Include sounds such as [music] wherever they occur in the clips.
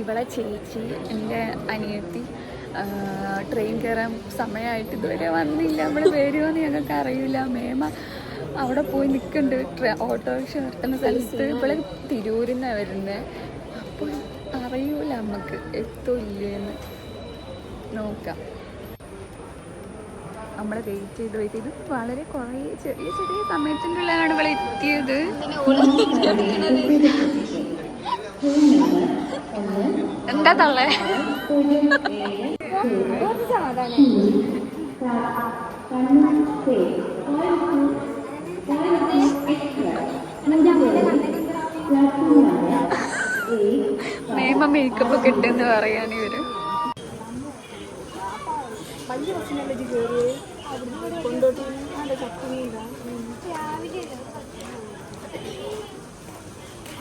ഇവളെ ചേച്ചി എന്റെ അനിയത്തി ട്രെയിൻ കയറാൻ സമയമായിട്ട് ഇതുവരെ വന്നില്ല. നമ്മൾ വരുമോയെന്ന് ഞങ്ങൾക്ക് അറിയില്ല. മേമ അവിടെ പോയി നിൽക്കുന്നുണ്ട് ഓട്ടോറിക്ഷ നിർത്തുന്ന സ്ഥലത്ത് ഇവിടെ തിരൂരിൽ നിന്നാണ് വരുന്നത് അപ്പോൾ അറിയൂല നമുക്ക് എത്തില്ലേന്ന് നോക്കാം. നമ്മളെ വെയിറ്റ് ചെയ്ത് വെയിറ്റ് ചെയ്ത്. വളരെ കുറേ ചെറിയ ചെറിയ സമയത്തിന്റെ ഉള്ളിലാണ് ഇവിടെ എത്തിയത്. എന്താ തള്ളേ? നിയമ മേക്കപ്പ് ഒക്കെ ഇട്ടെന്ന് പറയാൻ ഇവർ.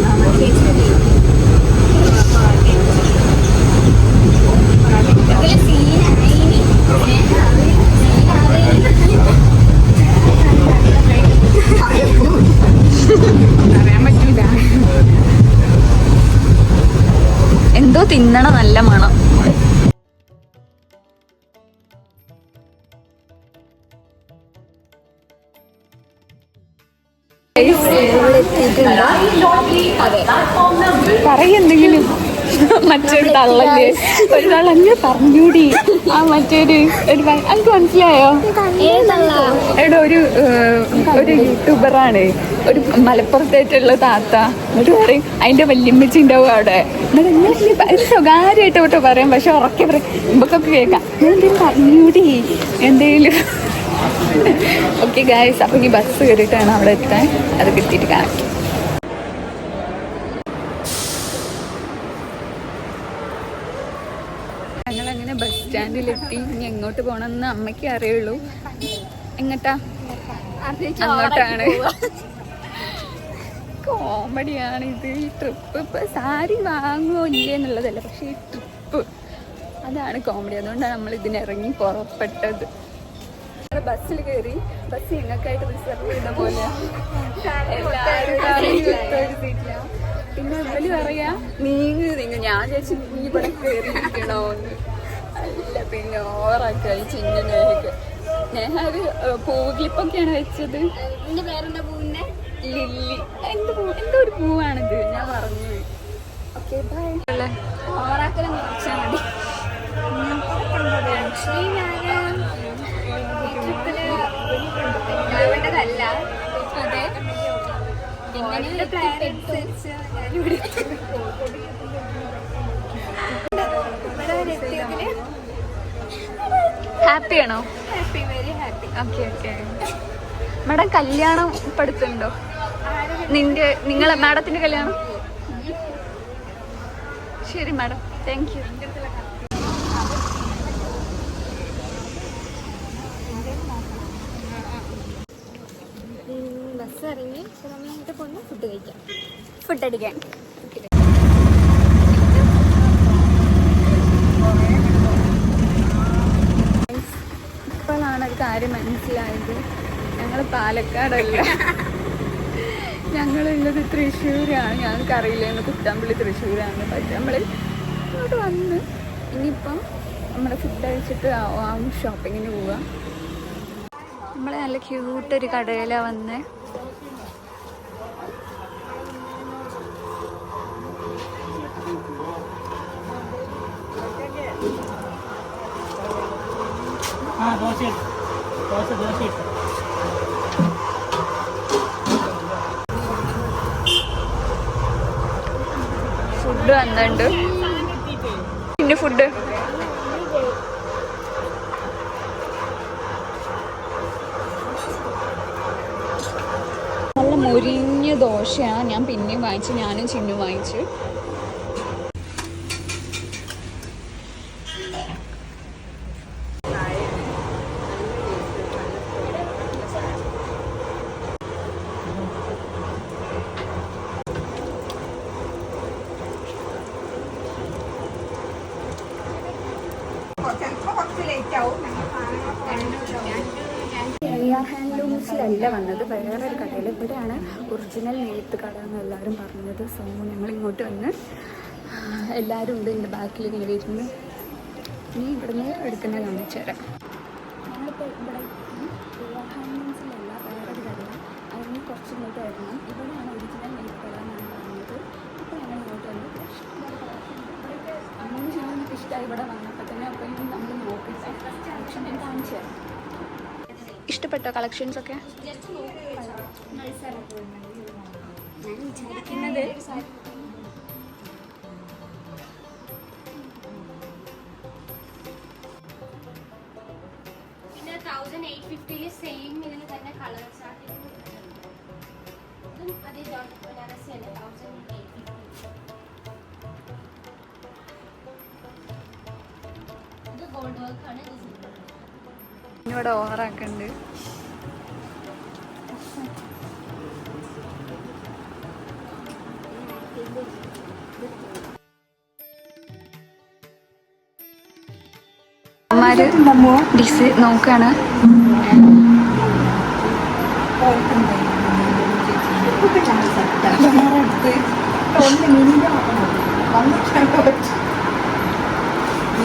Mama. പറയെന്തെങ്കിലും മറ്റൊരു തള്ളല്ലേ ഒരു തള്ളഞ്ഞ് പറഞ്ഞൂടി. ആ മറ്റൊരു ഒരു എനിക്ക് മനസ്സിലായോ? എടാ ഒരു ഒരു യൂട്യൂബറാണ്. ഒരു മലപ്പുറത്തായിട്ടുള്ള താത്ത. എന്നിട്ട് പറയും അതിന്റെ വല്യമ്മച്ചി ഉണ്ടാവും അവിടെ. എന്നിട്ട് സ്വകാര്യമായിട്ട് കേട്ടോ പറയാം. പക്ഷെ ഉറക്കെ പറയും ഇമ്പൊക്കെ കേൾക്കാം. ഞാൻ എന്തെങ്കിലും പറഞ്ഞൂടി? എന്തേലും ഓക്കെ ഗായ്സ് അപ്പം ഈ ബസ് കയറിയിട്ടാണ് അവിടെ എത്താൻ. അത് കിട്ടിയിട്ട് കാണിക്കും ഞങ്ങളങ്ങനെ ബസ് സ്റ്റാൻഡിലെത്തി ഇനി എങ്ങോട്ട് പോകണമെന്ന് അമ്മയ്ക്ക് അറിയുള്ളൂ. എങ്ങട്ടാ? അങ്ങോട്ടാണ്. കോമഡിയാണ് ഇത് ഈ ട്രിപ്പ് ഇപ്പൊ സാരി വാങ്ങുമോ ഇല്ലേ എന്നുള്ളതല്ല പക്ഷേ ഈ ട്രിപ്പ് അതാണ് കോമഡി. അതുകൊണ്ടാണ് നമ്മൾ ഇതിനിറങ്ങി പുറപ്പെട്ടത്. ബസ്സിൽ കയറി ബസ് ഞങ്ങൾക്കായിട്ട് റിസർവ് ചെയ്ത പോലെ. പിന്നെ ഇവർ പറയാ നീങ്ങ് നീങ്ങ് ഞാൻ ചേച്ചി നീ ഇവിടെ കയറിയിരിക്കണോന്ന്. അല്ല പിന്നെ ഓവറാക്കായി ചിന്ന നേഹക്ക് നേഹ ഒരു പൂവ് ക്ലിപ്പൊക്കെയാണ് വെച്ചത്? എന്റെ പേരെന്താ പൂവിന്റെ? ലില്ലി. എന്ത് പൂ എന്തോ ഒരു പൂവാണിത്? ഞാൻ പറഞ്ഞു ഓക്കെ ബൈ. ഓറാക്കലും കുറച്ചാൽ മതി. ആക്ച്വലി ഞാൻ ഈ ട്രിപ്പിൽ ഉണ്ടാവേണ്ടതല്ല അതെ. എങ്ങനെ പ്ലാൻ അനുസരിച്ച് ഹാപ്പി ആണോ? Happy very happy okay okay madam കല്യാണം പഠിത്തുണ്ടോ നിന്റെ നിങ്ങളെ മാഡത്തിന്റെ കല്യാണം? ശരി മാഡം. താങ്ക് യു ഇറങ്ങി നമ്മൾ എന്നിട്ട് പോകുന്ന ഫുഡ് കഴിക്കാം. ഫുഡ് അടിക്കാൻ. ഇപ്പോഴാണ് ഒരു കാര്യം മനസ്സിലായത്. ഞങ്ങൾ പാലക്കാടല്ല? ഞങ്ങളുള്ളത് തൃശ്ശൂരാണ്. ഞങ്ങൾക്ക് അറിയില്ലായിരുന്നു കുട്ടാമ്പള്ളി തൃശ്ശൂരാണ്. പക്ഷെ നമ്മൾ ഇങ്ങോട്ട് വന്ന് ഇനിയിപ്പം നമ്മുടെ ഫുഡ് കഴിച്ചിട്ട് ആവും ഷോപ്പിങ്ങിന് പോവാം. നമ്മൾ നല്ല ക്യൂട്ടൊരു കടയിലാണ് വന്നേ. ദോശ ദോശ ഫുഡ് വന്നുണ്ട് പിന്നെ ഫുഡ്? നല്ല മുരിഞ്ഞ ദോശയാണ്. ഞാൻ പിന്നെയും വാങ്ങിച്ചു ഞാനും ചിന്നും വാങ്ങിച്ചു. ഹാൻഡ്ലൂംസിലല്ല വന്നത് വേറൊരു കടയിൽ ഇവിടെയാണ് ഒറിജിനൽ നെയ്ത്ത് കട എന്ന് എല്ലാവരും പറഞ്ഞത്. സോ ഞങ്ങൾ ഇങ്ങോട്ട് വന്ന് എല്ലാവരും ഉണ്ട് എന്റെ ബാക്കിൽ ഇങ്ങനെ വരുന്നു ഇനി ഇവിടുന്ന് എടുക്കുന്നത് കാണിച്ചു തരാം. ഞങ്ങളിപ്പോൾ ഇവിടെ കുറച്ച് ഒറിജിനൽ കട ഇങ്ങോട്ട് വന്ന് ഇഷ്ടമായി ഇവിടെ വന്നപ്പോൾ തന്നെ. അപ്പോൾ നമ്മൾ നോക്കിയിട്ട് ഫസ്റ്റ് ഞാൻ കാണിച്ചു തരാം. ഇഷ്ടപ്പെട്ടോ കളക്ഷൻസ് ഒക്കെ? പിന്നെ തൗസൻഡ് എയ്റ്റ് ഫിഫ്റ്റിയിൽ സെയിം ഇതിൽ തന്നെ കളർ ചാർട്ട് ഇതും അതേ ജോർജ് ബനാറസി അല്ലേ തൗസൻഡ് എയ്റ്റ് ഫിഫ്റ്റി ഇത് ഗോൾഡ് വർക്ക് ആണ്. ഇത് silver. ഇവിടെ ഓവറാക്കുന്നുണ്ട് അമ്മമാര് ഡിസ് നോക്കാണ്.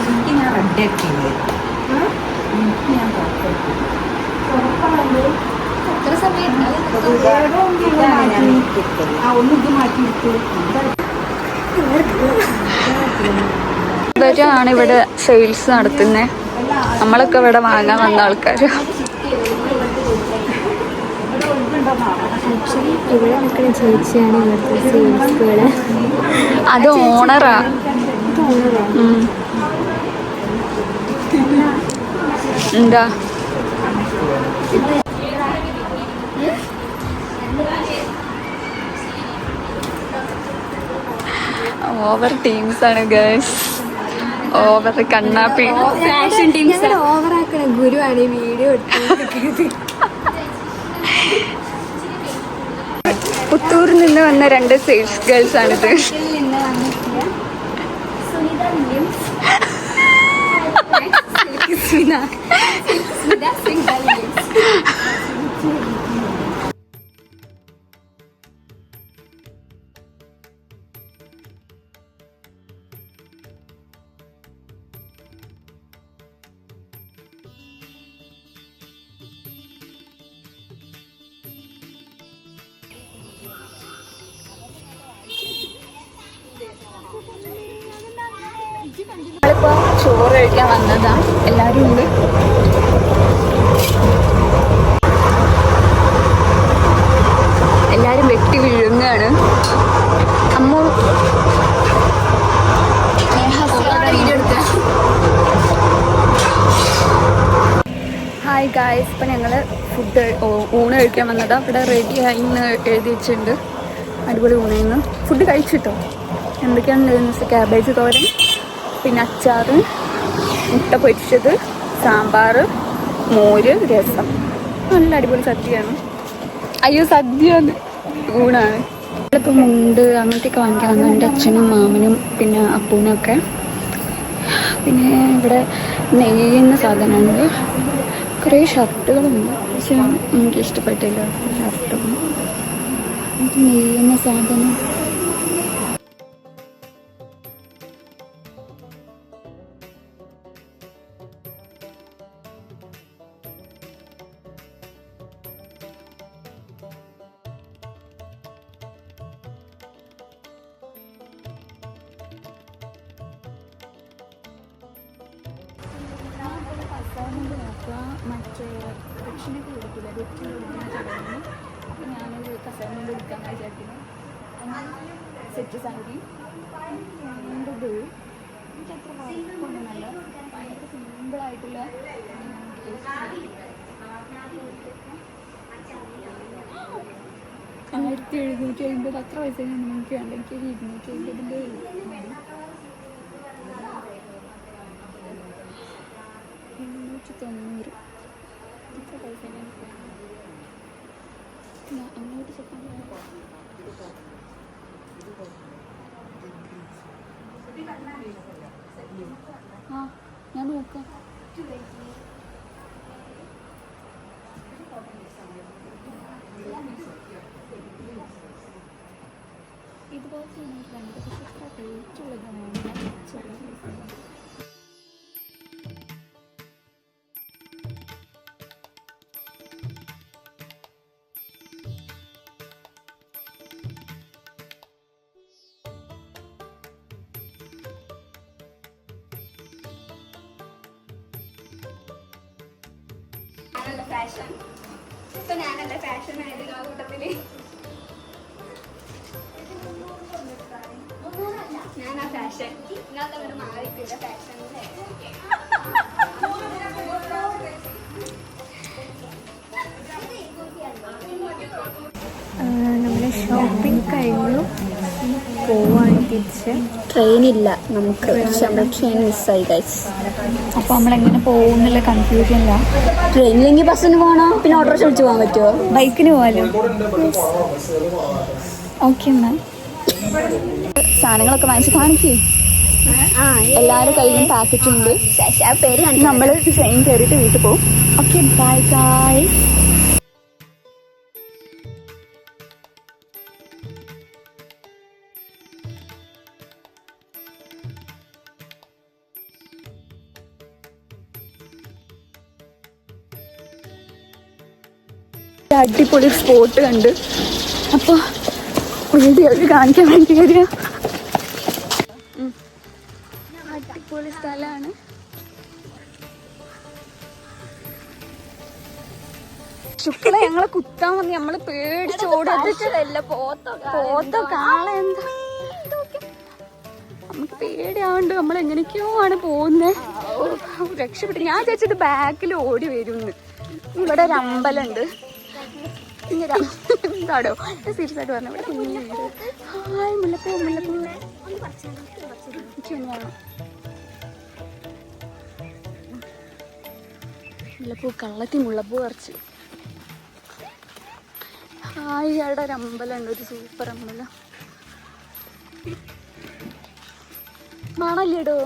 എനിക്ക് ഞാൻ റെഡിയാക്കിയില്ലേ എനിക്ക് ഞാൻ എത്ര സമയം ആ ഒന്ന് ഇത് മാറ്റി വെക്കൂ ഇവരാണ് ഇവിടെ സെയിൽസ് നടത്തുന്നത് നമ്മളൊക്കെ ഇവിടെ വാങ്ങാൻ വന്ന ആൾക്കാർ അത് ഓണറാ എന്താ? ഓവർ ടീംസ് ആണ് ഗേൾസ് ഓവർ കണ്ണാപ്പി. ഫാഷൻ ടീംസ് ഓവർ ആക്കണ. ഗുരുവാണ് ഈ വീഡിയോ പുത്തൂരിൽ നിന്ന് വന്ന രണ്ട് സെയിൽസ് ഗേൾസ് ആണിത്. സുനിത [laughs] വില്യംസ് സ്മിത സ്മിത സിംഗ് വില്യംസ് നമ്മളിപ്പോ ചോറ് കഴിക്കാൻ വന്നതാ എല്ലാരും ഉണ്ട് എല്ലാരും വെട്ടി വിഴുങ്ങാണ്. അമ്മ. ഹായ് ഗായ്സ് ഇപ്പം ഞങ്ങൾ ഫുഡ് ഊണ് കഴിക്കാൻ വന്നതാ. ഇവിടെ റെഡി ആയി എഴുതി വെച്ചിട്ടുണ്ട് അടിപൊളി ഊണായിരുന്നു ഫുഡ് കഴിച്ചിട്ടോ? എന്തൊക്കെയാണെന്ന് ക്യാബേജ് തോരൻ? പിന്നെ അച്ചാറ് മുട്ട പൊരിച്ചത് സാമ്പാർ മോര് രസം. നല്ല അടിപൊളി സദ്യയാണ്. അയ്യോ സദ്യ ഊണാണ്. ഇപ്പം മുണ്ട് അങ്ങനത്തെയൊക്കെ വാങ്ങിക്കാൻ വന്നു. എന്റെ അച്ഛനും മാമനും പിന്നെ അപ്പൂനൊക്കെ പിന്നെ ഇവിടെ നെയ്യുന്ന സാധനമുണ്ട്. കുറേ ഷർട്ടുകളുണ്ട്. പക്ഷെ എനിക്ക് ഇഷ്ടപ്പെട്ടില്ല ഷർട്ടും. നെയ്യുന്ന സാധനം. മറ്റേ ഭക്ഷണം കൊടുക്കില്ല ദക്ഷിണ കൊടുക്കുന്ന ചടങ്ങിന് അപ്പോൾ ഞാനൊരു അസൈൻമെന്റ് എടുക്കാൻ വിചാരിക്കുന്നു. സെറ്റ് എന്റെത് എനിക്കത്ര വർക്കൊന്നുമല്ല ഭയങ്കര സിമ്പിളായിട്ടുള്ള ആയിരത്തി എഴുന്നൂറ്റി അമ്പത് അത്ര പൈസ നിങ്ങൾക്ക് വേണ്ട എനിക്ക് ഇരുന്നൂറ്റി അമ്പതിന്റെ അങ്ങോട്ട് ചെക്കാൻ ആ ഞാൻ നോക്കാം. ഇതുപോലത്തെ എനിക്ക് രണ്ട് പക്ഷേ റേറ്റ് ഞാൻ ചെറിയ ഫാഷൻ ഇപ്പൊ ഞാനല്ല ഫാഷൻ ആയിരുന്നു ആ കൂട്ടത്തിൽ. ഞാനാ ഫാഷൻ ഇങ്ങനത്തെ ഇവിടെ മാറിയിട്ടില്ല ഫാഷൻ നമ്മുടെ ഷോപ്പിംഗ് കഴിഞ്ഞു. പോവാണ് തിരിച്ച് ട്രെയിനില്ല നമുക്ക്. നമ്മൾ ട്രെയിൻ മിസ്സായി ഗൈസ് അപ്പോൾ നമ്മളെങ്ങനെ പോകുന്നുള്ള കൺഫ്യൂഷനില്ല ട്രെയിനിലെങ്കിൽ ബസ്സിന് പോകണോ പിന്നെ ഓട്ടോ വിളിച്ച് പോകാൻ പറ്റുമോ ബൈക്കിന് പോകാലോ ഓക്കെ മാം സാധനങ്ങളൊക്കെ വാങ്ങിച്ച് കാണിക്കേ. എല്ലാവരും കയ്യിലും പാക്കറ്റ് ഉണ്ട്. പേര് നമ്മൾ ട്രെയിൻ കയറിയിട്ട് വീട്ടിൽ പോകും ഓക്കെ ബൈ ബൈ അടിപൊളി സ്പോട്ട് കണ്ട്. അപ്പോൾ വീഡിയോ കാണിക്കാൻ വേണ്ടി വരിക. അടിപൊളി സ്ഥലമാണ് ശുക്ല ഞങ്ങളെ കുത്താൻ വന്ന് നമ്മൾ ഓടിച്ചതല്ല പോത്തോ കാള എന്താ? നമുക്ക് പേടിയാവണ്ട് നമ്മൾ എങ്ങനെയൊക്കെയോ ആണ് പോകുന്നത് രക്ഷപ്പെട്ടു. ഞാൻ വിചാരിച്ചത് ബാക്കിൽ ഓടി വരുമെന്ന് ഇവിടെ ഒരു അമ്പലമുണ്ട് എന്താടോ സീരിയസ് ആയിട്ട് പറഞ്ഞു ഇവിടെ കുഞ്ഞു ഹായ് മുല്ലപ്പൂ മുല്ലപ്പൂ. മുല്ലപ്പൂ കള്ളത്തി മുല്ലപ്പൂ പറിച്ചു. ഹായ് അവിടെ ഒരു അമ്പലമുണ്ട് ഒരു സൂപ്പർ അമ്പലം. മണല്ലേടോ